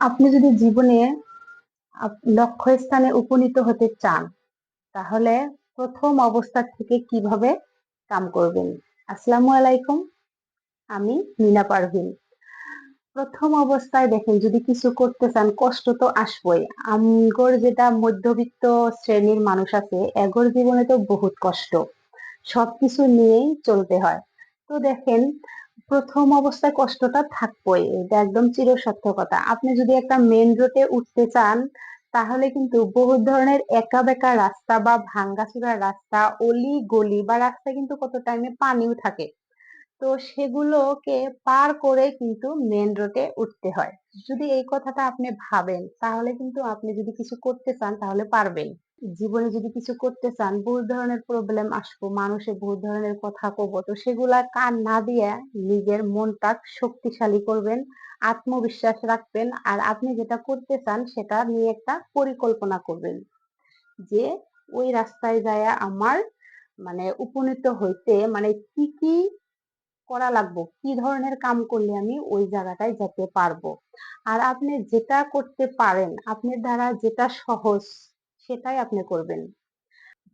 আপনি যদি জীবনে আপ- লক্ষ্যস্থানে উপনীত হতে চান, তাহলে প্রথম অবস্থা থেকে কীভাবে কাম করবেন? আসসালামু আলাইকুম, আমি মিনা পারভিন। প্রথম অবস্থায় দেখেন, যদি কিছু করতে চান, কষ্ট তো আসবই। আমগর যেটা মধ্যবিত্ত শ্রেণির মানুষ আছে, এগোর জীবনে তো বহুত কষ্ট। সবকিছু নিয়েই চলতে হয়। তো দেখেন প্রথম অবস্থায় কষ্টটা থাকবই, এটা একদম চিরসত্য কথা আপনি যদি একটা মেন রোডে উঠতে চান, তাহলে কিন্তু বহু ধরনের একা বেকা রাস্তা বা ভাঙ্গাচুরা রাস্তা অলি গলি বা রাস্তায় কিন্তু কত টাইমে পানিও থাকে। তো সেগুলোকে পার করে কিন্তু মেন রোডে উঠতে হয়। যদি এই কথাটা আপনি ভাবেন, তাহলে কিন্তু আপনি যদি কিছু করতে চান, তাহলে পারবেন। জীবনে যদি কিছু করতে চান বহু ধরনের প্রবলেম আসব মানুষের বহু ধরনের কথা কব, তো সেগুলা কান না দিয়ে নিজের মনটা শক্তিশালী করবেন, আত্মবিশ্বাস রাখবেন, আর আপনি যেটা করতে চান, সেটা নিয়ে একটা পরিকল্পনা করবেন। যে ওই রাস্তায় যায় আমার মানে উপনীত হইতে মানে কি কি করা লাগবো? কি ধরনের কাম করলে আমি ওই জায়গাটায় যেতে পারব? আর আপনি যেটা করতে পারেন, আপনার দ্বারা যেটা সহজ, সেটাই আপনি করবেন।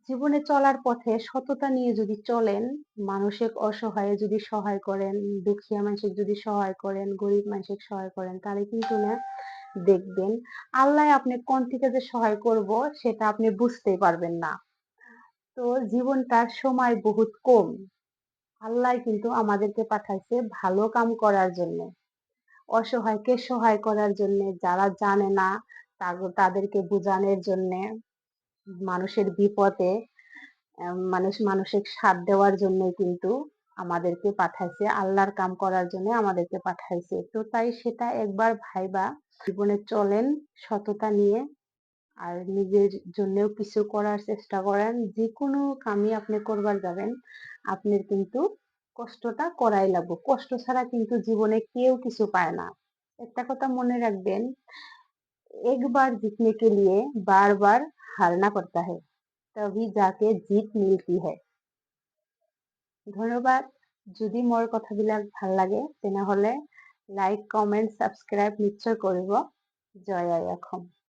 জীবনে চলার পথে সততা নিয়ে যদি চলেন মানুষের অসহায়ে যদি সহায় করেন, দুঃখিয়া মানুষের যদি সহায় করেন, গরিব মানুষের সহায় করেন, তাহলে কিন্তু না, দেখবেন আল্লাহ আপনি কোন থেকে যে সহায় করব, সেটা আপনি বুঝতেই পারবেন না। তো জীবনটার সময় বহুত কম। আল্লাহ কিন্তু আমাদেরকে পাঠাইছে ভালো কাম করার জন্য। অসহায়কে সহায় করার জন্য, যারা জানে না তাদেরকে বোঝানোর জন্য, মানুষের বিপদে মানুষ, মানুষের সাথ দেওয়ার জন্য কিন্তু আমাদেরকে পাঠাইছে, আল্লাহর কাম করার জন্য আমাদেরকে পাঠাইছে। তো তাই সেটা একবার ভাইবা, জীবনে চলেন সততা নিয়ে। আর নিজের জন্যও কিছু করার চেষ্টা করেন যে কোনো কামই আপনি করবার যাবেন আপনার কিন্তু কষ্টটা করাই লাগবে কষ্ট ছাড়া কিন্তু জীবনে কেউ কিছু পায় না একটা কথা মনে রাখবেন একবার जीतने के लिए बार बार हारना पड़ता है तभी जाके जीत मिलती है ধন্যবাদ যদি মোৰ কথাবিলাক ভাল লাগে তেনেহলে লাইক কমেন্ট সাবস্ক্রাইব নিশ্চয় কৰিব জয় আই অসম